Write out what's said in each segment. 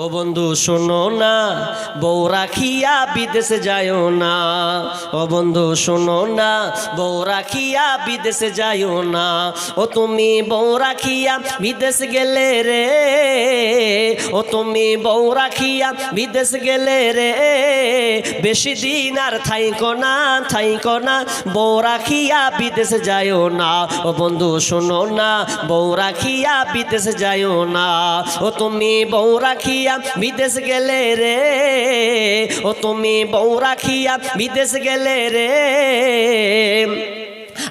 ও বন্ধু, শোনো না। বউ রাখিয়া বিদেশে যায়ও না। ও বন্ধু, শোনো না। বউ রাখিয়া বিদেশে যায়ও না। ও তুমি বউ রাখিয়া বিদেশ গেলে রে। ও তুমি বউ রাখিয়া বিদেশ গেলে রে। বেশি দিন আর থাইকো না থাইকো না। বউ রাখিয়া বিদেশে যায়ও না। ও বন্ধু, শোনো না। বউ রাখিয়া বিদেশে যায়ও না। ও তুমি বউ রাখিয়া বিদেশ গেলে রে। ও তুমি বউ রাখিয়া বিদেশ গেলে রে।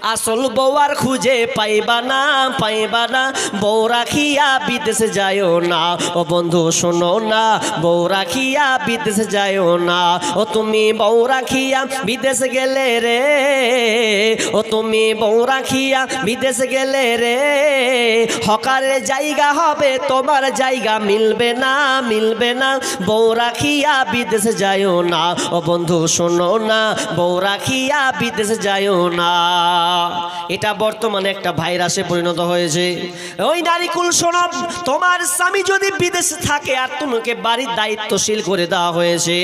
আসল বউয়ার খুঁজে পাইবা না পাইবা না। বউ রাখিয়া বিদেশে যায়ও না। ও বন্ধু, শোনো না, বউ রাখিয়া বিদেশে যায়ও না। ও তুমি বউ রাখিয়া বিদেশ গেলে রে। ও তুমি বউ রাখিয়া বিদেশ গেলে রে। হকারের জায়গা হবে, তোমার জায়গা মিলবে না মিলবে না। বউ রাখিয়া বিদেশে যায়ও না। ও বন্ধু, শোনো না, বউ রাখিয়া বিদেশে যায়ও না। এটা বর্তমানে একটা ভাইরাসে পরিণত হয়েছে। ওই নারিকুল সোনব তোমার স্বামী যদি বিদেশে থাকে আর তোমাকে বাড়ির দায়িত্বশীল করে দেওয়া হয়েছে,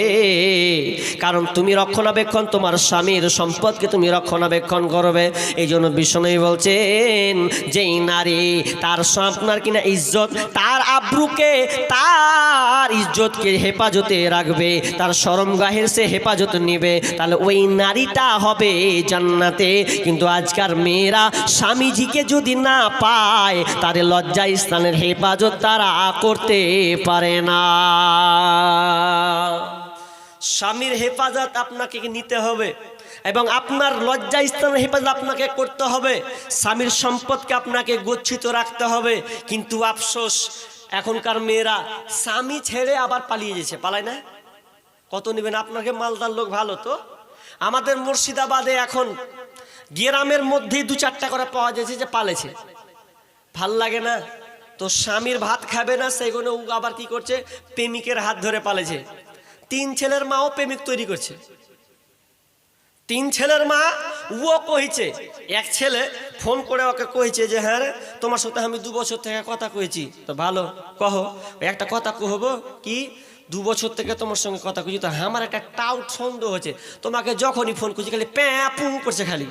কারণ তুমি রক্ষণাবেক্ষণ, তোমার স্বামীর সম্পদকে তুমি রক্ষণাবেক্ষণ করবে। এই জন্য বিষ্ণু বলছেন, যেই নারী তার আপনার কিনা ইজ্জত, তার আব্রুকে, তার ইজ্জতকে হেফাজতে রাখবে, তার সরম গাহের সে হেফাজত নিবে। তাহলে ওই নারীটা হবে জান্নাতে, কিন্তু আজকার মেয়েরা স্বামীজিকে যদি না পায়, তার লজ্জা স্থানের হেফাজত তারা করতে পারে না। স্বামীর হেফাজত আপনাকে নিতে হবে এবং আপনার লজ্জা স্থানের হেফাজত আপনাকে করতে হবে। স্বামীর সম্পদকে আপনাকে গচ্ছিত রাখতে হবে। কিন্তু আফসোস, এখনকার মেয়েরা স্বামী ছেড়ে আবার পালিয়ে যেছে পালায় না? কত নেবেন? আপনাকে মালদার লোক ভালো তো? আমাদের মুর্শিদাবাদে এখন গ্রামের মধ্যেই দু চারটা করে পাওয়া যাচ্ছে যে পালেছে। ভালো লাগে না? তো স্বামীর ভাত খাবে না সেগুলো আবার কি করছে? প্রেমিকের হাত ধরে পালেছে। তিন ছেলের মাও প্রেমিক তৈরি করছে। তিন ছেলের মা ও কইছে এক ছেলে ফোন করে ওকে কইছে যে হ্যাঁ তোমার সাথে আমি দু বছর থেকে কথা কইছি। তো ভালো, কহ, একটা কথা কহবো কি? দু বছর থেকে তোমার সঙ্গে কথা কইছি, তো আমার একটা টাউট সন্দেহ হচ্ছে তোমাকে যখনই ফোন করছি, খালি প্যাঁ, পুঁ করছে খালি।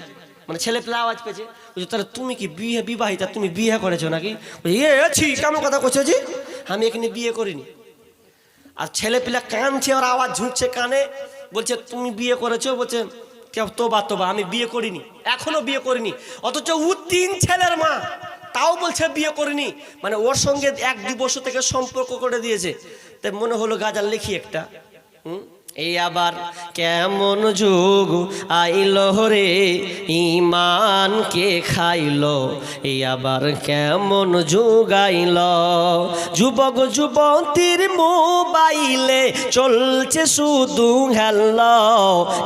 মানে ছেলে পেলে আওয়াজ পেয়েছে। বলছে, তাহলে তুমি কি বিয়ে, বিবাহিতা? তুমি বিয়ে করেছ নাকি? এ ছি, কেমন কথা করছ যে আমি এখানে বিয়ে করিনি। আর ছেলে পিলা কানছে ওর আওয়াজ ঝুঁকছে কানে। বলছে, তুমি বিয়ে করেছ? বলছে, কেউ তোবা তোবা, আমি বিয়ে করিনি। এখনও বিয়ে করিনি। অথচ ও তিন ছেলের মা। তাও বলছে বিয়ে করিনি। মানে ওর সঙ্গে এক, দু বছর থেকে সম্পর্ক করে দিয়েছে। তাই মনে হলো গাজাল লিখি একটা হুম? এই আবার কেমন যুগ আইল রে? ইমান কে খাইল? এই আবার কেমন যুগ আইল? যুবক যুবতীর মোবাইলে চলছে শুধু হেল।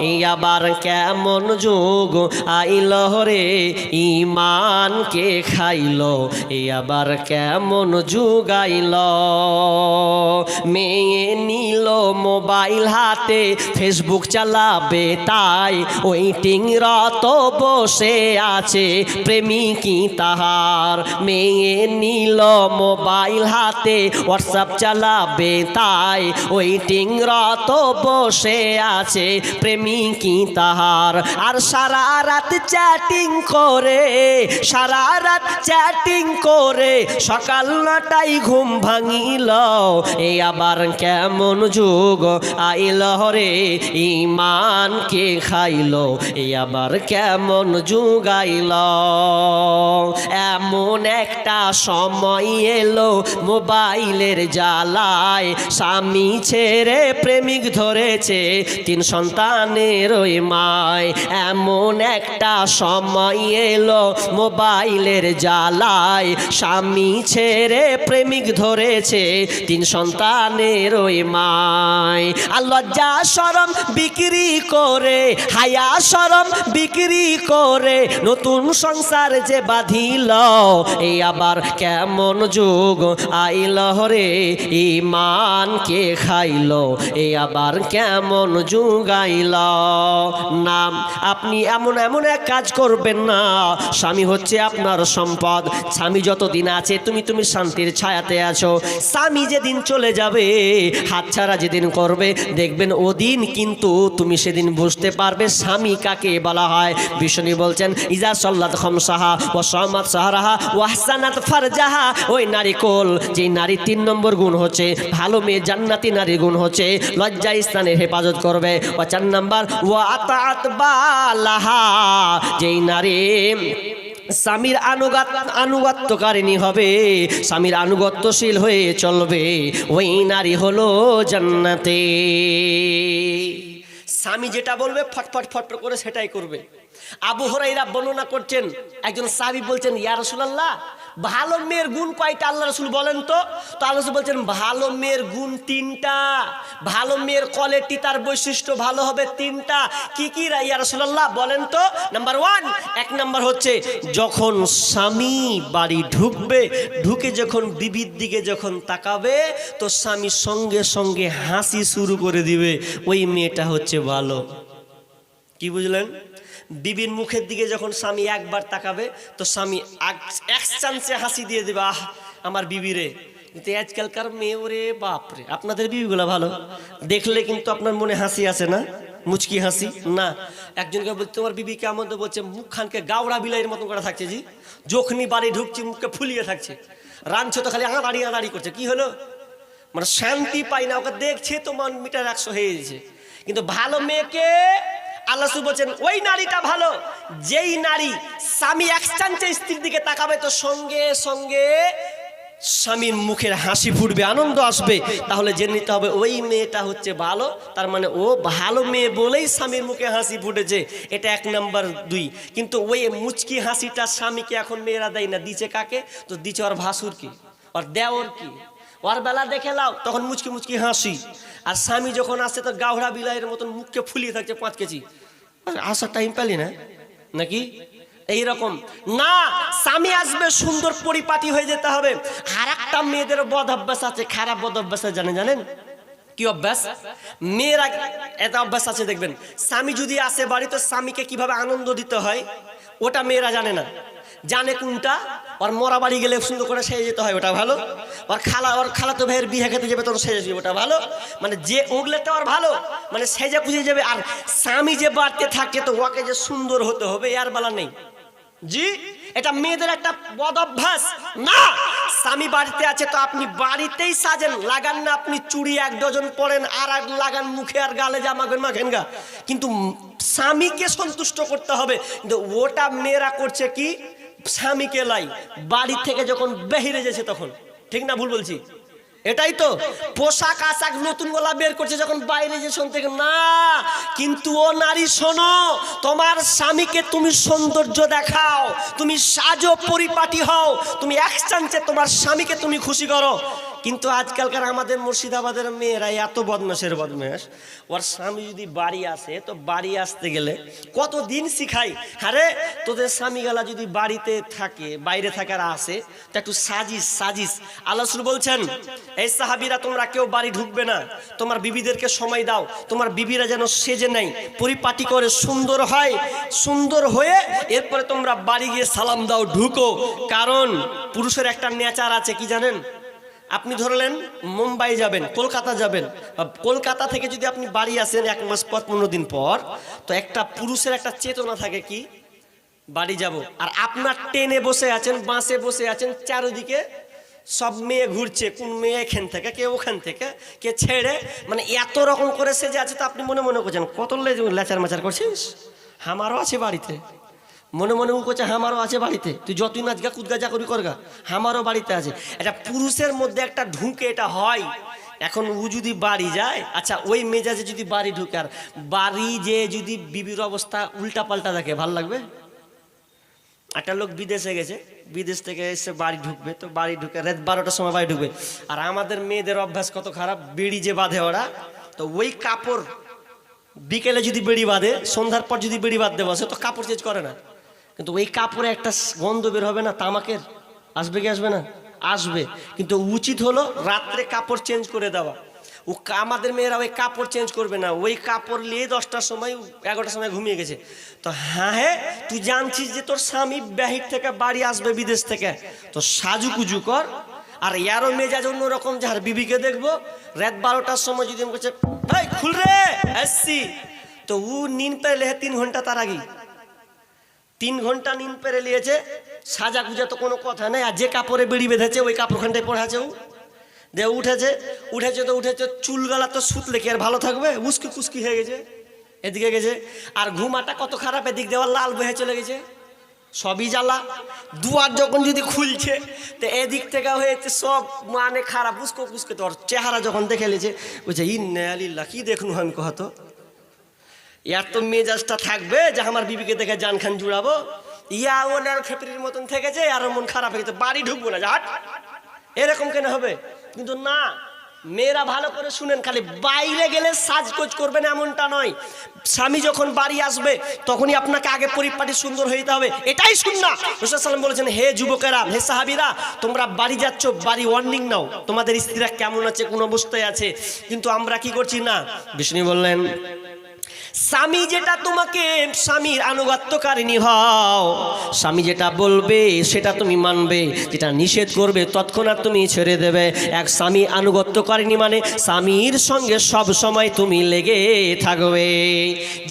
এই আবার কেমন যুগ আইল রে? ইমান কে খাইল? এই আবার কেমন যুগ আইল? মেয়ে নিল মোবাইল হাতে ফেসবুক চালাবে তাই ওয়েটিং রত বসে আছে। প্রেমিকই তাহার মেয়ে নিল মোবাইল হাতে। হোয়াটসঅ্যাপ চালাবে তাই ওয়েটিং রত বসে আছে। প্রেমিকই তাহার আর সারা রাত চ্যাটিং করে। সারা রাত চ্যাটিং করে। সকাল নটাই ঘুম ভাঙিল। এই আবার কেমন যুগ আইল? ইমান কে খাইল? এই আবার কেমন যুগ আইল এমন একটা সময় এলো মোবাইলের জ্বালায়। স্বামী ছেড়ে প্রেমিক ধরেছে তিন সন্তানের ওই মায়। এমন একটা সময় এলো মোবাইলের জ্বালায়। স্বামী ছেড়ে প্রেমিক ধরেছে তিন সন্তানের ওই মায়। আর লজ্জা সরম বিক্রি করে, হায়া সরম বিক্রি করে, নতুন সংসার যে বাঁধিল এই আবার কেমন যুগ আইল রে ইমান কে খাইল এই আবার কেমন যুগ আইল। নাম, আপনি এমন এমন এক কাজ করবেন না, স্বামী হচ্ছে আপনার সম্পদ, স্বামী যতদিন আছে তুমি তুমি শান্তির ছায়াতে আছো। স্বামী যেদিন চলে চলে যাবে হাতছাড়া যেদিন করবে, দেখবেন ওদিন কিন্তু তুমি সেদিন বুঝতে পারবে স্বামী কাকে বলা হয়। বিষ্ণু বলছেন, ইজা সল্লাত খমসাহা ও সহমত সাহারাহা ও হাসানাত ফারজাহা। ওই নারী কোল যে নারী তিন নম্বর গুণ হচ্ছে, ভালো মেয়ে জান্নাতি নারীর গুণ হচ্ছে, লজ্জা স্থানের হেফাজত করবে। ও চার নম্বর ও আতাত বালাহা। যেই নারী স্বামীর আনুগত আনুগত্যকারিণী হবে। স্বামীর আনুগত্যশীল হয়ে চলবে। ওই নারী হলো জান্নাতে। স্বামী যেটা বলবে, ফটফট ফটফট করে সেটাই করবে। আবু হরাইরা বর্ণনা করছেন, একজন সাবি বলছেন, ইয়া রসুলাল্লাহ, ভালো মেয়ের গুণ কয়টা আল্লাহ রসুল বলেন তো? তো আল্লাহ রসুল বলছেন, ভালো মেয়ের গুণ তিনটা। ভালো মেয়ের কোয়ালিটি তার বৈশিষ্ট্য ভালো হবে তিনটা। কি কি ইয়া রসুলাল্লাহ, বলেন তো? নাম্বার ওয়ান এক নাম্বার হচ্ছে, যখন স্বামী বাড়ি ঢুকবে, ঢুকে যখন বিবির দিকে যখন তাকাবে, তো স্বামী সঙ্গে সঙ্গে হাসি শুরু করে দিবে। ওই মেয়েটা হচ্ছে ভালো। কি বুঝলেন? বিবির মুখের দিকে যখন স্বামী একবার তাকাবে, তো স্বামী এক- চান্সে হাসি দিয়ে দেবে, আহ, আমার বিবিরে কিন্তু আজকালকার মেয়ে ওরে বাপরে আপনাদের বিবিগুলো ভালো। দেখলে কিন্তু আপনার মনে হাসি আসে না? মুচকি হাসি? না। একজনকে বলছে, তোমার বিবি কেমন? তো বলছে, মুখখানকে গাওড়া বিলাইয়ের মতন করে থাকছে জি। যখনই বাড়ি ঢুকছি, মুখকে ফুলিয়ে থাকছে। রাঁধছে তো খালি আড়াড়ি আড়াড়ি করছে। কি হলো? মানে শান্তি পাই না, ওকে দেখছে তো মান মিটার একশো হয়ে গেছে। কিন্তু ভালো মেয়েকে আল্লাহ বলছেন, ওই নারীটা ভালো, যেই নারী স্বামী একচান্সে স্ত্রীর দিকে তাকাবে, তো সঙ্গে সঙ্গে স্বামীর মুখের হাসি ফুটবে, আনন্দ আসবে। তাহলে জেনে নিতে হবে, ওই মেয়েটা হচ্ছে ভালো, তার মানে ও ভালো মেয়ে বলেই স্বামীর মুখে হাসি ফুটেছে। এটা এক নাম্বার দুই। কিন্তু ওই মুচকি হাসিটা স্বামীকে এখন মেয়েরা দেয় না। দিছে কাকে? তো দিছে ওর ভাসুর কি ওর দেওর কি ওর বেলা দেখে লাও তখন মুচকি মুচকি হাসি। আর স্বামী যখন আসে তো গাওড়া বিলাইয়ের মতন মুখকে ফুলিয়ে থাকছে পাঁচ কেজি। আসার টাইম পেলি না? নাকি? এইরকম। না, স্বামী আসবে, সুন্দর পরিপাটি হয়ে যেতে হবে। আর একটা মেয়েদের বদ অভ্যাস আছে, খারাপ বদ অভ্যাস আছে, জানেন জানেন? কি অভ্যাস? মেয়েরা, এত অভ্যাস আছে, দেখবেন। স্বামী যদি আসে বাড়ি তো স্বামীকে কীভাবে আনন্দ দিতে হয়, ওটা মেয়েরা জানে না। জানে কোনটা? ওর মরা বাড়ি গেলে সুন্দর করে সেজে যেতে হয়, ওটা ভালো। ওর খালা ওর খালা তো ভাইয়ের বিয়ে খেতে যাবে, তখন সেজে যাবে ওটা ভালো। মানে যে ওগুলোটা ওর ভালো মানে সেজে পুজে যাবে, আর স্বামী যে বাড়তে থাকে, তো ওকে যে সুন্দর হতে হবে এর বেলা নেই। জি? এটা মেয়েদের একটা বদ অভ্যাস। না! স্বামী বাড়িতে আছে, তো আপনি বাড়িতেই সাজেন, লাগান না, আপনি চুড়ি এক ডজন পরেন, আর এক লাগান মুখে আর গালে জামা মাখেন গা কিন্তু স্বামীকে সন্তুষ্ট করতে হবে। কিন্তু ওটা মেয়েরা করছে কি? স্বামীকে লাই, বাড়ি থেকে যখন বেহিরে যেছে তখন। ঠিক না ভুল বলছি? এটাই তো। পোশাক আশাক নতুন গলা বের করছে যখন বাইরে যে থেকে, না, কিন্তু ও নারী, শোনো, তোমার স্বামীকে তুমি সৌন্দর্য দেখাও, তুমি সাজো পরিপাটি হও, তুমি এক চান্সে তোমার স্বামীকে তুমি খুশি করো। কিন্তু আজকালকার আমাদের মুর্শিদাবাদের মেয়েরা এত বদমাসের বদমাস ওর স্বামী যদি বাড়ি আসে, তো বাড়ি আসতে গেলে কত দিন শিখাই? আরে, তোদের স্বামীগুলা যদি বাড়িতে থাকে, বাইরে থাকার আসে, তা একটু সাজিস সাজিস। আল্লাহ বলছেন, এই সাহাবিরা, তোমরা কেউ বাড়ি ঢুকবে না। তোমার বিবিদেরকে সময় দাও। তোমার বিবিরা যেন সেজে নেই পরিপাটি করে সুন্দর হয়, সুন্দর হয়ে এরপরে তোমরা বাড়ি গিয়ে সালাম দাও, ঢুকো। কারণ পুরুষের একটা নেচার আছে, কি জানেন? আপনি ধরলেন মুম্বাই যাবেন, কলকাতা যাবেন। কলকাতা থেকে যদি আপনি বাড়ি আসেন এক মাস পর, পনেরো দিন পর, তো একটা পুরুষের একটা চেতনা থাকে কি? বাড়ি যাব। আর আপনার ট্রেনে বসে আছেন বাসে বসে আছেন, চারিদিকে সব মেয়ে ঘুরছে, কোন মেয়ে এখান থেকে, কে ওখান থেকে, কে ছেড়ে মানে এত রকম করে সেজে আছে, তো আপনি মনে মনে করছেন, কত লেচার মেচার করছিস? আমারও আছে বাড়িতে। মনে মনে ও করছে আমারও আছে বাড়িতে। তুই যতই নাচ গা কুদগা যা করি করগা, আমারও বাড়িতে আছে। এটা পুরুষের মধ্যে একটা ঢুকে এটা হয়। এখন ও যদি বাড়ি যায় আচ্ছা ওই মেজাজে যদি বাড়ি ঢুকে, আর বাড়ি যে যদি বিবির অবস্থা উল্টা পাল্টা দেখে, ভালো লাগবে? একটা লোক বিদেশে গেছে, বিদেশ থেকে এসে বাড়ি ঢুকবে, তো বাড়ি ঢুকে রাত বারোটার সময় বাড়ি ঢুকবে। আর আমাদের মেয়েদের অভ্যাস কত খারাপ, বিড়ি যে বাঁধে ওরা, তো ওই কাপড় বিকেলে যদি বেড়ি বাঁধে, সন্ধ্যার পর যদি বেড়ি বাঁধতে বসে, তো কাপড় চেঞ্জ করে না। কিন্তু ওই কাপড়ে একটা গন্ধ বের হবে না, তামাকের? আসবে কি আসবে না? আসবে। কিন্তু উচিত হলো রাত্রে কাপড় চেঞ্জ করে দেওয়া। ও আমাদের মেয়েরা ওই কাপড় চেঞ্জ করবে না। ওই কাপড় নিয়ে দশটার সময়, এগারোটার সময় ঘুমিয়ে গেছে। তো হ্যাঁ হে তুই জানছিস যে তোর স্বামী বাহির থেকে বাড়ি আসবে বিদেশ থেকে। তো সাজুকুজু কর। আর ইয়ারও মেজাজ অন্যরকম যার বিবিকে দেখব, রাত বারোটার সময় যদি আমি বলছে ভাই খুল রে, আসছি। তো ও নিন পেরে লেহে তিন ঘণ্টা তার আগে। তিন ঘণ্টা নিন পেরে নিয়েছে সাজা গুজা তো কোনো কথা নেই, আর যে কাপড়ে বেড়ি বেঁধেছে, ওই কাপড়খানটায় পড়াছে দে উঠেছে উঠেছে তো উঠেছে চুলগালা তো সুতলে কি আর ভালো থাকবে? উস্কি কুস্কি হয়ে গেছে, এদিকে গেছে, আর ঘুমাটা কত খারাপ, এদিক দেওয়ার লাল বহে চলে গেছে। সবই জ্বালা, দুয়ার যখন যদি খুলছে, তো এদিক থেকে হয়েছে সব মানে খারাপ, উস্কো কুস্কে তোর চেহারা যখন দেখে লেছে বলছে, ইন্নে আলিল্লাহ কি দেখুন আমি কহতো এত মেজাজটা থাকবে যে আমার বিবিকে দেখে জান খান জুড়াবো। ইয়া ওনার খেপড়ির মতন থেকেছে, আর মন খারাপ হয়ে গেছে, বাড়ি ঢুকবো না হাট এরকম কেন হবে? কিন্তু না, মেয়েরা ভালো করে শুনেন, খালি বাইরে গেলে সাজগোজ করবেন এমনটা নয়। স্বামী যখন বাড়ি আসবে, তখনই আপনাকে আগে পরিপাটি সুন্দর যেতে হবে। এটাই শুন না রসুলাম বলেছেন, হে যুবকেরা, হে সাহাবিরা, তোমরা বাড়ি যাচ্ছ, বাড়ি ওয়ার্নিং নাও। তোমাদের স্ত্রীরা কেমন আছে, কোন অবস্থায় আছে? কিন্তু আমরা কি করছি না? বিষ্ণু বললেন স্বামী যেটা তোমাকে, স্বামীর আনুগত্যকারিণী হও স্বামী যেটা বলবে, সেটা তুমি মানবে। যেটা নিষেধ করবে, তৎক্ষণাৎ তুমি ছেড়ে দেবে। এক স্বামী আনুগত্যকারিণী মানে স্বামীর সঙ্গে সব সময় তুমি লেগে থাকবে।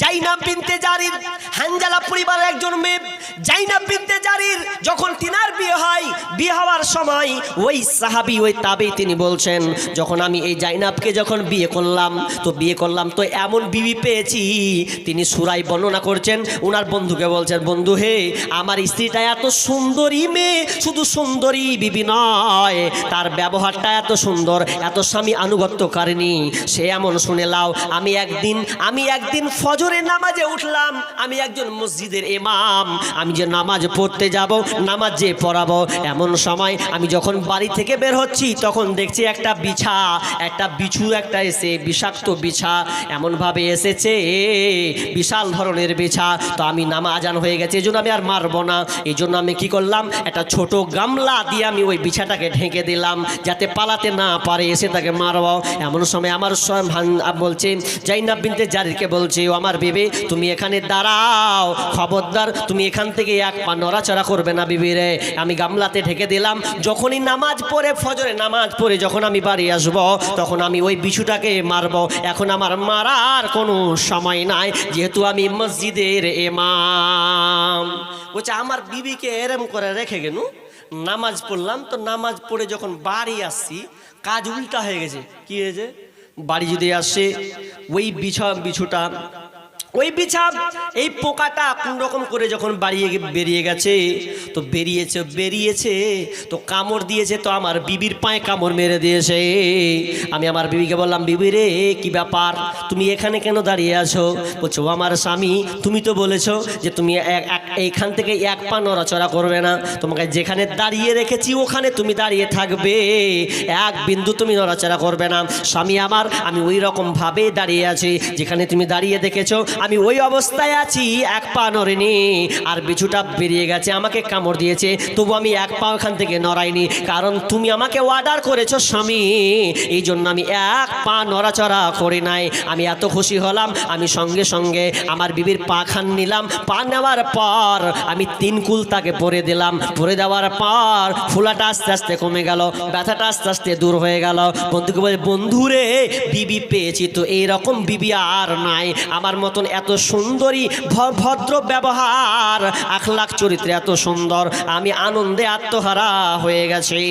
জাইনা বিনতে জারির, হানজালা পরিবারের একজন মেয়ে জাইনা বিনতে জারির, যখন তিনার বিয়ে হয়, বিয়ে হওয়ার সময় ওই সাহাবি, ওই তাবেই তিনি বলছেন, যখন আমি এই জাইনাবকে যখন বিয়ে করলাম, তো বিয়ে করলাম, তো এমন বিবি পেয়েছি তিনি সুরাই বর্ণনা করছেন ওনার বন্ধুকে বলছেন, বন্ধু হে, আমার স্ত্রীটা এত সুন্দরী মেয়ে, শুধু সুন্দরী বিবি নয়, তার ব্যবহারটা এত সুন্দর, এত স্বামী আনুগত্যকারিণী, সে এমন শুনে লাও, আমি একদিন আমি একদিন ফজরের নামাজে উঠলাম, আমি একজন মসজিদের এমাম আমি যে নামাজ পড়তে যাব, নামাজ যে পড়াবো, এমন সময় আমি যখন বাড়ি থেকে বের হচ্ছি, তখন দেখছি একটা বিছা, একটা বিছু একটা এসে, বিষাক্ত বিছা, এমনভাবে এসেছে বিশাল ধরনের বেছা। তো আমি নামা আজান হয়ে গেছে, এই জন্য আমি আর মারবো না। এই জন্য আমি কি করলাম, একটা ছোট গামলা দিয়ে আমি ওই বিছাটাকে ঢেকে দিলাম, যাতে পালাতে না পারে, এসে তাকে মারবো। এমন সময় আমার স্বয়ং বলছে, জাইনাব বিনতে জারিরকে বলছে, ও আমার বেবে, তুমি এখানে দাঁড়াও, খবরদার, তুমি এখান থেকে এক পা নড়াচড়া করবে না বিবি রে। আমি গামলাতে ঢেকে দিলাম, যখনই নামাজ পড়ে, ফজরে নামাজ পড়ে যখন আমি বাড়ি আসব, তখন আমি ওই বিছুটাকে মারবো। এখন আমার মারার কোনো সময় নাই, যেহেতু আমি মসজিদের এমাম বলছে, আমার বিবিকে এরম করে রেখে গেনু, নামাজ পড়লাম, তো নামাজ পড়ে যখন বাড়ি আসছি, কাজ উল্টা হয়ে গেছে। কি হয়েছে? বাড়ি যদি আসে, ওই বিছা বিছুটা ওই বিছা এই পোকাটা কোন রকম করে যখন বাড়িয়ে বেরিয়ে গেছে, তো বেরিয়েছে বেরিয়েছে, তো কামড় দিয়েছে, তো আমার বিবির পায়ে কামড় মেরে দিয়েছে। আমি আমার বিবিকে বললাম, বিবি রে, কি ব্যাপার? তুমি এখানে কেন দাঁড়িয়ে আছো? বলছো আমার স্বামী, তুমি তো বলেছ যে তুমি এইখান থেকে এক পা নড়াচড়া করবে না। তোমাকে যেখানে দাঁড়িয়ে রেখেছি, ওখানে তুমি দাঁড়িয়ে থাকবে। এক বিন্দু তুমি নড়াচড়া করবে না। স্বামী আমার, আমি ওই রকম ভাবে দাঁড়িয়ে আছি। যেখানে তুমি দাঁড়িয়ে দেখেছ আমি ওই অবস্থায় আছি, এক পা নড়েনি, আর বিছুটা বেরিয়ে গেছে, আমাকে কামড় দিয়েছে, তবু আমি এক পা ওখান থেকে নড়াইনি, কারণ তুমি আমাকে অর্ডার করেছ স্বামী, এই জন্য আমি এক পা নড়াচড়া করি নাই, আমি এত খুশি হলাম, আমি সঙ্গে সঙ্গে আমার বিবির পা খান নিলাম, পা নেওয়ার পর আমি তিন কুল তাকে পরে দিলাম, পরে দেওয়ার পর ফুলাটা আস্তে আস্তে কমে গেল, ব্যথাটা আস্তে আস্তে দূর হয়ে গেল, বন্ধুকে বলে, বন্ধুরে, বিবি পেয়েছি তো, এইরকম বিবি আর নাই, আমার মতন এত সুন্দরী ভদ্র ব্যবহার, আখলাখ চরিত্রে এত সুন্দর, আমি আনন্দে আত্মহারা হয়ে গেছি।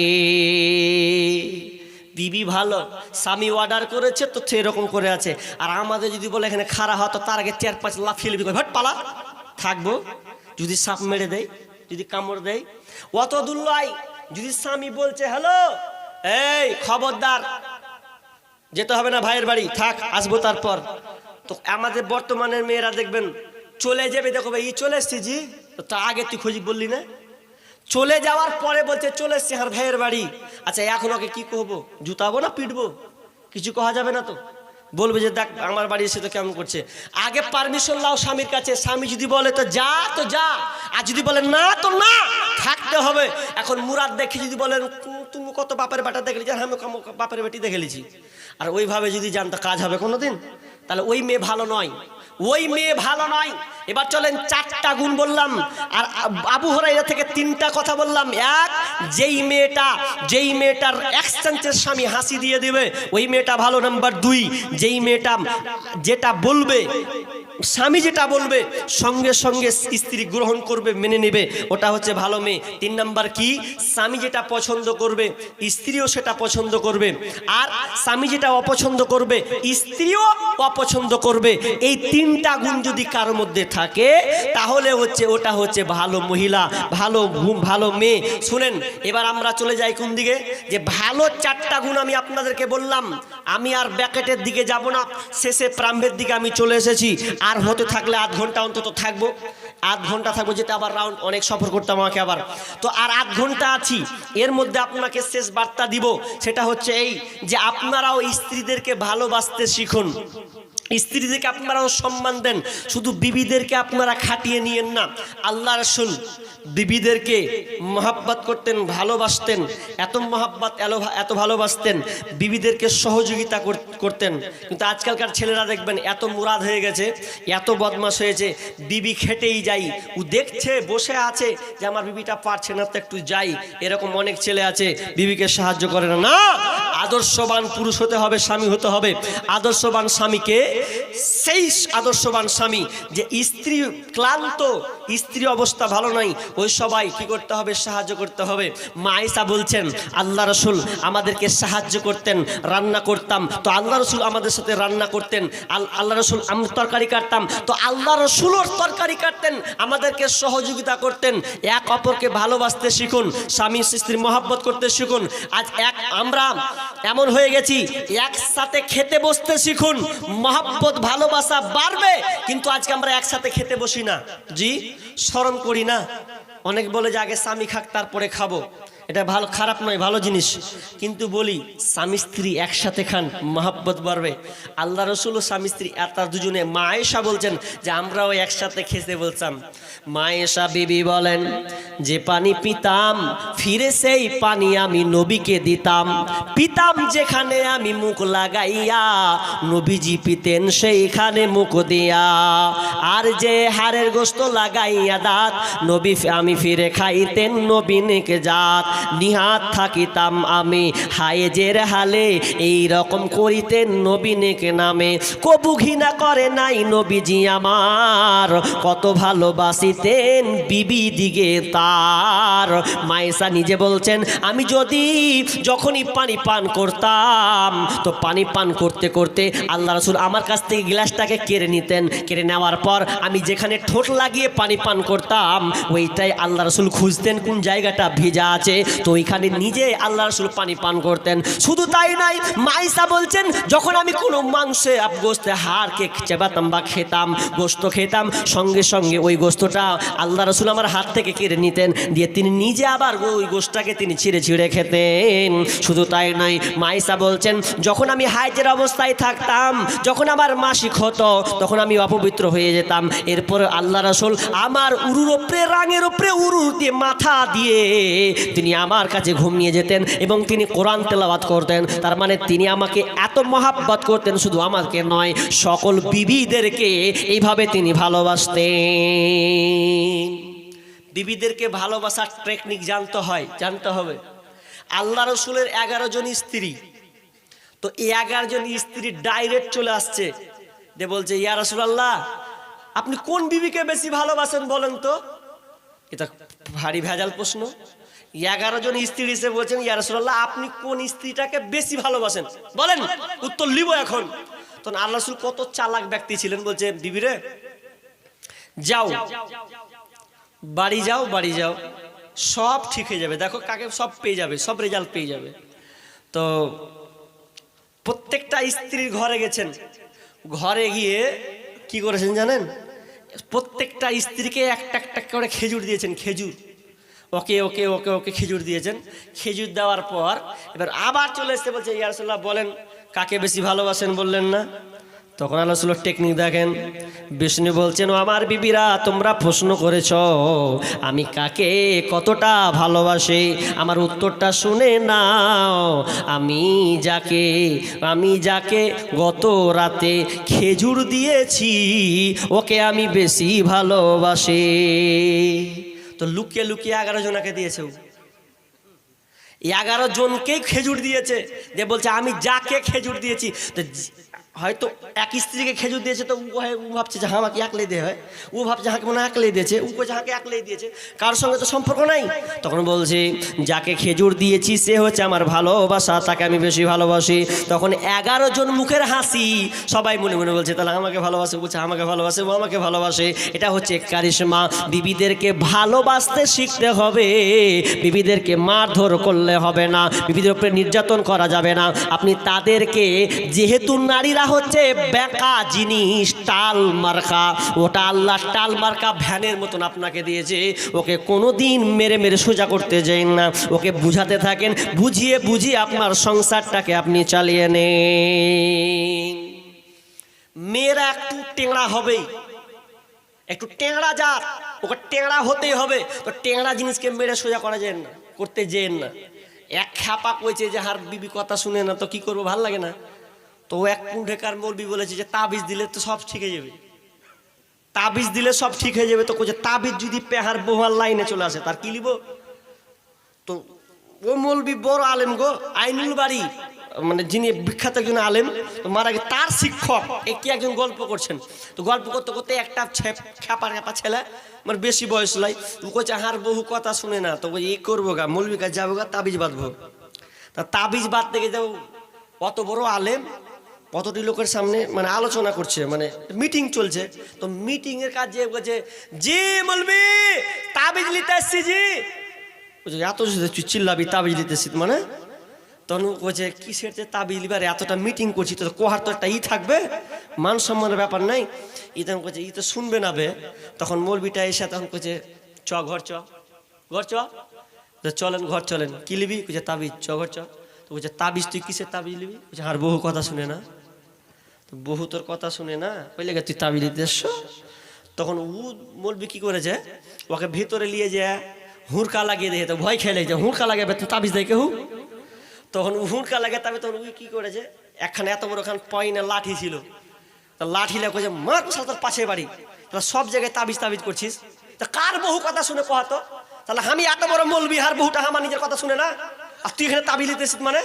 বিবি ভালো, স্বামী অর্ডার করেছে, তো সেরকম করে আছে। আর আমাদের যদি বলে এখানে খাড়া হতো তার আগে চার পাঁচ লাফ ফেলবি ভট পালা, থাকব। যদি সাপ মেরে দেয়, যদি কামড় দেয়। অত দূর লয় যদি স্বামী বলছে, হ্যালো, এই খবরদার, যেতে হবে না ভাইয়ের বাড়ি, থাক, আসব তারপর। তো আমাদের বর্তমানের মেয়েরা দেখবেন, চলে যাবে, দেখো ভাই চলে এসছি জি, তা আগে তুই খুঁজি বললি না? চলে যাওয়ার পরে বলছে, চলে এসছি আর ভাইয়ের বাড়ি। আচ্ছা এখন ওকে কি করব জুতাবো না পিটবো? কিছু কহা যাবে না তো? বলবে যে, দেখ, আমার বাড়ি এসে তো কেমন করছে। আগে পারমিশন লাও স্বামীর কাছে। স্বামী যদি বলে, তো যা তো যা। আর যদি বলে, না, তো না। থাকতে হবে। এখন মুরাদ দেখে যদি বলেন, "তু- তুমি কত বাপের বাটা দেখে লিছি আর আমি বাপের বেটি দেখে লিছি আর ওইভাবে যদি জানতো কাজ হবে কোনো দিন তাহলে ওই মেয়ে ভালো নয়। ওই মেয়ে ভালো নয়। এবার চলেন চারটা গুণ বললাম। আর আবু হরাইরা থেকে তিনটা কথা বললাম। এক, যেই মেয়েটা, যেই মেয়েটার এক্সচেঞ্জের স্বামী হাসি দিয়ে দেবে, ওই মেয়েটা ভালো। নাম্বার দুই, যেই মেয়েটা যেটা বলবে স্বামী যেটা বলবে, সঙ্গে সঙ্গে স্ত্রী গ্রহণ করবে, মেনে নেবে, ওটা হচ্ছে ভালো মেয়ে। তিন নাম্বার কি? স্বামী যেটা পছন্দ করবে, স্ত্রীও সেটা পছন্দ করবে। আর স্বামী যেটা অপছন্দ করবে, স্ত্রীও অপছন্দ করবে। এই তিনটা গুণ যদি কার মধ্যে থাকে, তাহলে হচ্ছে ওটা হচ্ছে ভালো মহিলা, ভালো ভালো মেয়ে। শুনেন, এবার আমরা চলে যাই কোন দিকে? যে ভালো চারটা গুণ আমি আপনাদেরকে বললাম, আমি আর ব্যাকেটের দিকে যাব না, শেষে প্রাম্ভের দিকে আমি চলে এসেছি। আর হতে থাকলে আধ ঘণ্টা অন্তত থাকব। আধ ঘণ্টা থাকব যেতে আবার রাউন্ড অনেক সফর করতাম আমাকে আবার। তো আর আধ ঘণ্টা আছি। এর মধ্যে আপনাকে শেষ বার্তা দিব, সেটা হচ্ছে এই যে আপনারাও স্ত্রীদেরকে ভালোবাসতে শিখুন। স্ত্রীদেরকে আপনারাও সম্মান দেন, শুধু বিবিদেরকে আপনারা খাটিয়ে নিয়েন না। আল্লাহ রসুল বিবিদেরকে মহাব্বাত করতেন, ভালোবাসতেন, এত মহাব্বাত এত ভালোবাসতেন, বিবিদেরকে সহযোগিতা কর- করতেন। কিন্তু আজকালকার ছেলেরা দেখবেন, এত মুরাদ হয়ে গেছে, এত বদমাস হয়েছে, বিবি খেটেই যাই। ও দেখছে, বসে আছে যে আমার বিবিটা পারছে না, তো একটু যাই। এরকম অনেক ছেলে আছে, বিবিকে সাহায্য করে না। না, আদর্শবান পুরুষ হতে হবে, স্বামী হতে হবে। আদর্শবান স্বামীকে সেই আদর্শবান স্বামী যে স্ত্রী ক্লান্ত, স্ত্রী অবস্থা ভালো নাই ওই সবাই কি করতে হবে? সাহায্য করতে হবে। মায়েসা বলছেন, আল্লাহ রসুল আমাদেরকে সাহায্য করতেন, রান্না করতাম। তো আল্লাহ রসুল আমাদের সাথে রান্না করতেন, আল- আল্লাহ রসুল আমি তরকারি কাটতাম। তো আল্লাহ রসুলও তরকারি কাটতেন, আমাদেরকে সহযোগিতা করতেন। এক অপরকে ভালোবাসতে শিখুন, স্বামী স্ত্রী মহাব্বত করতে শিখুন। আজ এক আমরা এমন হয়ে গেছি, একসাথে খেতে বসতে শিখুন মহাব্বত ভালোবাসা বাড়বে, কিন্তু আজকে আমরা একসাথে খেতে বসি না। জি, স্মরণ করি না। অনেক বলে যে, আগে স্বামী খাক, তারপরে খাব। এটা ভালো, খারাপ নয়, ভালো জিনিস। কিন্তু বলি, স্বামী স্ত্রী একসাথে খান, মহাব্বত বাড়বে। আল্লাহ রসুল ও স্বামী স্ত্রী এত দুজনে মায়েশা বলছেন যে, আমরাও একসাথে খেতে বলতাম। মায়েশা বিবি বলেন, যে পানি পিতাম, ফিরে সেই পানি আমি নবীকে দিতাম। পিতাম যেখানে আমি মুখ লাগাইয়া, নবীজি পিতেন সেইখানে মুখ দিয়া। আর যে হাড়ের গোস্ত লাগাইয়া দাঁত, নবী আমি ফিরে খাইতেন নবীনকে জাত। নিহাত থাকিতাম আমি। হায়েজের হালে এই রকম করিতেন নবীনকে নামে। কবু ঘৃণা করে নাই নবীজি আমার। কত ভালোবাসিতেন বিবি দিকে তার। মায়েসা নিজে বলছেন, আমি যদি যখনই পানি পান করতাম, তো পানি পান করতে করতে আল্লাহ রসুল আমার কাছ থেকে গ্লাসটাকে কেড়ে নিতেন। কেড়ে নেওয়ার পর আমি যেখানে ঠোঁট লাগিয়ে পানি পান করতাম, ওইটাই আল্লাহ রসুল খুঁজতেন কোন জায়গাটা ভেজা আছে। তো ওইখানে নিজে আল্লাহ রসুল পানি পান করতেন। শুধু তাই নাই মাইসা বলছেন, যখন আমি কোনো মাংসে গোস্তে হাড়কে চেবাতাম বা খেতাম, গোস্ত খেতাম, সঙ্গে সঙ্গে ওই গোস্তটা আল্লাহ রসুল আমার হাত থেকে কেড়ে নিতেন, দিয়ে তিনি নিজে আবার ওই গোস্তটাকে তিনি ছিঁড়ে ছিঁড়ে খেতেন। শুধু তাই নয়, মাইসা বলছেন, যখন আমি হাইজের অবস্থায় থাকতাম, যখন আমার মাসিক হতো, তখন আমি অপবিত্র হয়ে যেতাম। এরপর আল্লাহ রসুল আমার উরুর ওপরে, রাঙের ওপরে উরুর দিয়ে মাথা দিয়ে তিনি আমার কাছে ঘুমিয়ে যেতেন এবং তিনি কোরআন তেলাবাদ করতেন। তার মানে তিনি আমাকে এত মহাব্বত করতেন, শুধু আমাকে নয়, সকল বিবিদেরকে এইভাবে তিনি ভালোবাসতেন। বিবিদেরকে ভালোবাসার টেকনিক জানতে হয়, জানতে হবে। আল্লাহ রসুলের এগারো জন স্ত্রী। তো এই এগারো জন স্ত্রী ডাইরেক্ট চলে আসছে। যে বলছে, ইয়া রসুল আল্লাহ আপনি কোন বিবিকে বেশি ভালোবাসেন বলেন তো? এটা ভারী ভেজাল প্রশ্ন। এগারো জন স্ত্রী এসে বলছেন, ইয়া রসুলাল্লাহ, আপনি কোন স্ত্রীটাকে বেশি ভালোবাসেন? বলেন, উত্তর লিব এখন। তখন আল্লাহ রসুল কত চালাক ব্যক্তি ছিলেন, বলছে বিবিরে যাও, বাড়ি যাও বাড়ি যাও, সব ঠিক হয়ে যাবে। দেখো কাকে সব পেয়ে যাবে, সব রেজাল্ট পেয়ে যাবে। তো প্রত্যেকটা স্ত্রীর ঘরে গেছেন। ঘরে গিয়ে কি করেছেন জানেন? প্রত্যেকটা স্ত্রীকে একটা একটা করে খেজুর দিয়েছেন, খেজুর। ওকে ওকে ওকে ওকে খেজুর দিয়েছেন। খেজুর দেওয়ার পর এবার আবার চলে এসে বলছে ইয়ারসোল্লাহ বলেন, কাকে বেশি ভালোবাসেন বললেন না? তখন রসুলের টেকনিক দেখেন। বিষ্ণু বলছেন, "ও আমার বিবিরা, তোমরা প্রশ্ন করেছ, আমি কাকে কতটা ভালোবাসি? আমার উত্তরটা শুনে নাও। আমি যাকে আমি যাকে গত রাতে খেজুর দিয়েছি, ওকে আমি বেশি ভালোবাসি। তো লুকিয়ে লুকিয়ে এগারো জনাকে দিয়েছে ও। এগারো জনকেই খেজুর দিয়েছে যে বলছে, আমি যাকে খেজুর দিয়েছি, তো হয়তো এক স্ত্রীকে খেজুর দিয়েছে তো ও হয়- ও ভাবছে যে হ্যাঁ, আমাকে একলাই দিয়ে হয়। ও ভাবছে হাঁকে মনে একলাই দিয়েছে ও কইছে হাঁকে একলাই দিয়েছে কারোর সঙ্গে তো সম্পর্ক নাই? তখন বলছে যাকে খেজুর দিয়েছি সে হচ্ছে আমার ভালোবাসা তাকে আমি বেশি ভালোবাসি। তখন এগারো জন মুখের হাসি সবাই মনে মনে বলছে তাহলে আমাকে ভালোবাসে বলছে আমাকে ভালোবাসে ও আমাকে ভালোবাসে। এটা হচ্ছে কারিশমা। বিবিদেরকে ভালোবাসতে শিখতে হবে। বিবিদেরকে মারধর করলে হবে না। বিবিদের উপরে নির্যাতন করা যাবে না। আপনি তাদেরকে যেহেতু নারীরা হচ্ছে বেকা জিনিস, টাল মার্কা। ওটা আল্লাহ টাল মার্কা ভ্যানের মতন আপনাকে দিয়েছে। ওকে কোনো দিন মেরে মেরে সোজা করতে যান না। ওকে বুঝাতে থাকেন, বুঝিয়ে বুঝিয়ে আপনার সংসারটাকে আপনি চালিয়ে নেন। মেয়েরা একটু টেংরা হবেই। একটু টেংরা জাত ওকে টেংরা হতেই হবে। তো টেংরা জিনিসকে মেরে সোজা করা যায় না, করতে যেন না। এক খ্যাপা কইছে যে, হার, বিবি কথা শুনে না, তো কি করব? ভালো লাগে না? তো এক কুণ্ঠেকার মলবি বলেছে যে তাবিজ দিলে তো সব ঠিক হয়ে যাবে। তাবিজ দিলে সব ঠিক হয়ে যাবে, তো কইছে তাবিজ যদি পেহার বহার লাইনে চলে আসে, তার কি লিব? তো ও মলবি বড় আলেম গো, আইনুল বাড়ি মানে যিনি বিখ্যাত একজন আলেম মারা গিয়ে তার শিক্ষক একটি একজন গল্প করছেন? তো গল্প করতে করতে একটা খ্যাপা খ্যাপা ছেলে মানে বেশি বয়স লাই ও কইছে হার বহু কথা শুনে না, তো এই করব গা মৌলবি কাছে যাব গা, তাবিজ বাঁধবো। তা তাবিজ বাঁধতে গিয়ে যাও অত বড় আলেম কতটি লোকের সামনে মানে আলোচনা করছে মানে মিটিং চলছে। তো মিটিং এর কাজ যে বলছে, জি বলছে, এত চিল্লাবি, তাবিজ দিতেছিস মানে তখন বলছে, কিসের যে তাবিজ লিবার এতটা মিটিং করছি তো কোহার তো একটা ই থাকবে, মান সম্মানের ব্যাপার নাই। ই তখন করছে ই তো শুনবে না বে। তখন মৌলবিটা এসে তখন করছে চ, ঘর চ। ঘর চ? চলেন, ঘর চলেন। কি লিবি? তাবিজ, চ, ঘর চ। তো বলছে, তাবিজ, তুই কিসের তাবিজ লিবি? বলছে, আর বহু কথা শুনে না। বহু তোর কথা শুনে না ওই লেগে তুই দিতে এসছো? তখন উ মলবি কি করেছে ওকে ভিতরে নিয়ে যে, হুড়কা লাগিয়ে দিয়ে তো ভয় খেলে যে হুড়কা লাগাবে তুই তাবিজ দেয় কেউ তখন উ হুড়কা লাগে তবে তখন উই কি করেছে একখানে এত বড় খান পয়নে লাঠি ছিল। তা লাঠি লাগে যে মার সাথে তোর পাশে বাড়ি তাহলে সব জায়গায় তাবিজ তাবিজ করছিস। তা কার বহু কথা শুনে কহাতো তাহলে আমি এত বড় মলবি, আর বহুটা আমার নিজের কথা শুনে না? আর তুই এখানে তাবিজ দিতেছিস মানে?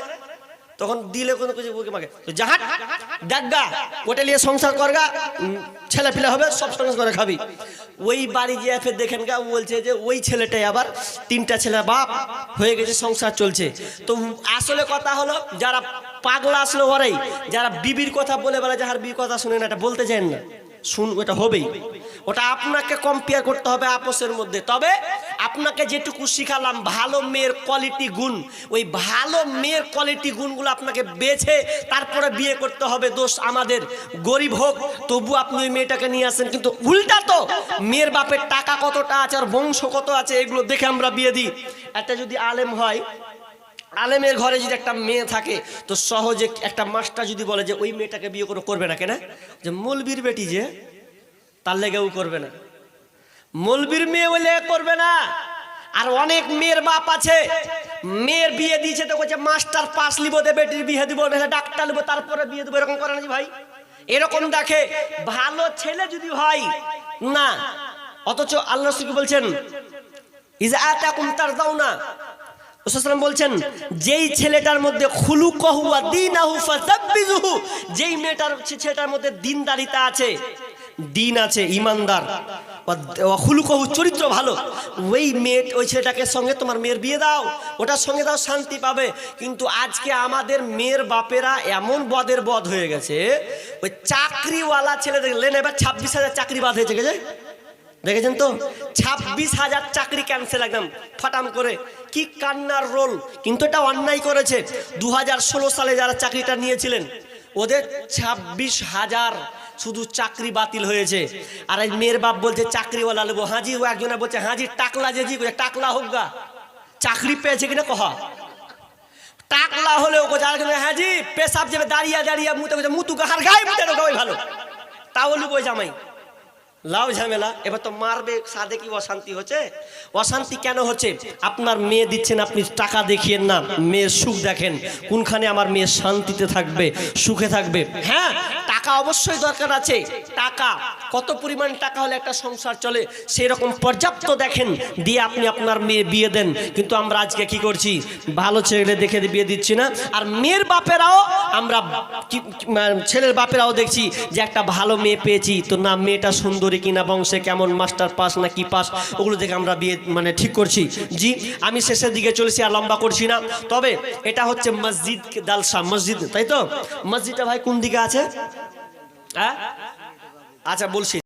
তখন দিলে কোনো কিছু বুকে মাকে তো যাহা ডাকগা ওটা নিয়ে সংসার করগা ছেলে পিলে হবে, সব সংসার করে খাবি। ওই বাড়ি গিয়ে ফের দেখেন গা বলছে যে ওই ছেলেটাই আবার তিনটা ছেলে বাপ হয়ে গেছে, সংসার চলছে। তো আসলে কথা হলো, যারা পাগলা আসলো ওরাই, যারা বিবির কথা বলে বেলা যাহার বিবির কথা শুনে না, এটা বলতে চান না। শুন, ওটা হবেই। ওটা আপনাকে কম্পেয়ার করতে হবে আপসের মধ্যে। তবে আপনাকে যেটুকু শিখালাম, ভালো মেয়ের কোয়ালিটি গুণ। ওই ভালো মেয়ের কোয়ালিটি গুণগুলো আপনাকে বেছে তারপরে বিয়ে করতে হবে, দোষ আমাদের। গরিব হোক তবু আপনি ওই মেয়েটাকে নিয়ে আসেন। কিন্তু উল্টা তো, মেয়ের বাপের টাকা কতটা আছে আর বংশ কত আছে, এগুলো দেখে আমরা বিয়ে দিই। একটা যদি আলেম হয়, আলেমের ঘরে যদি একটা মেয়ে থাকে, তো সহজে একটা মাস্টার যদি বলে যে, ওই মেয়েটাকে বিয়ে করে, করবে না কেন? যে, মলবির বেটি যে তার লেগেও করবে না। মলবির মেয়ে বলে করবে না। আর অনেক মেয়ের বাপ আছে। মেয়ের বিয়ে দিয়েছে তো বলছে, মাস্টার পাস লিবো দে বেটির বিয়ে দিব ডাক্তার লিবো, তারপরে বিয়ে দেবো। এরকম করে না ভাই? এরকম দেখে ভালো ছেলে যদি হয়, না। অথচ আল্লাহ কি বলছেন তার দাও না বলছেন, যেই ছেলেটার মধ্যে খুলু কহুয়া দিন যেই মেয়েটার ছেলেটার মধ্যে দিনদারিতা আছে দিন আছে, ইমানদার। খুলু কহু চরিত্র ভালো। ওই মেয়ে, ওই ছেলেটাকে সঙ্গে তোমার মেয়ের বিয়ে দাও। ওটার সঙ্গে দাও, শান্তি পাবে। কিন্তু আজকে আমাদের মেয়ের বাপেরা এমন বদের বদ হয়ে গেছে, ওই চাকরিওয়ালা ছেলে দেখলেন এবার ছাব্বিশ হাজার চাকরি বাদ হয়েছে, গেছে? দেখেছেন তো? ছাব্বিশ হাজার চাকরি ক্যান্সেল একদম, ফটাম করে। কি কান্নার রোল। কিন্তু এটা অন্যায় করেছে। দু হাজার ষোলো সালে যারা চাকরিটা নিয়েছিলেন ওদের ছাব্বিশ হাজার শুধু চাকরি বাতিল হয়েছে। আর এই মেয়ের বাপ বলছে, চাকরিওয়ালা নেব হাজি ও একজনে বলছে হাজি টাকলা যে জি টাকলা হোক গা। চাকরি পেয়েছে কিনা কহ। টাকলা হলেও কোথায় আরেকজন হাজি পেশাব যাবে দাঁড়িয়ে দাঁড়িয়ে মুতে মুতু হার গায়ে মুতে ভালো। তাও লুবো জামাই। লাউ ঝামেলা, এবার তো মারবে, সাদে কি অশান্তি হচ্ছে? অশান্তি কেন হচ্ছে? আপনার মেয়ে দিচ্ছেন, আপনি টাকা দেখিয়েন না, মেয়ের সুখ দেখেন। কোনখানে আমার মেয়ে শান্তিতে থাকবে, সুখে থাকবে? হ্যাঁ টাকা অবশ্যই দরকার আছে। টাকা, কত পরিমাণ টাকা হলে একটা সংসার চলে সেই রকম পর্যাপ্ত দেখেন, দিয়ে আপনি আপনার মেয়ে বিয়ে দেন। কিন্তু আমরা আজকে কি করছি? ভালো ছেলে দেখে বিয়ে দিচ্ছি না। আর মেয়ের বাপেরাও, আমরা ছেলের বাপেরাও দেখছি যে একটা ভালো মেয়ে পেয়েছি। তো না, মেয়েটা সুন্দরী কিনা বংশে কেমন মাস্টার পাস না কি পাস, ওগুলো দেখে আমরা বিয়ে মানে ঠিক করছি। জি, আমি শেষের দিকে চলেছি আর লম্বা করছি না। তবে এটা হচ্ছে মসজিদ দালসা, মসজিদ, তাই তো? মসজিদটা ভাই কোন দিকে আছে? হ্যাঁ? আচ্ছা বলছি।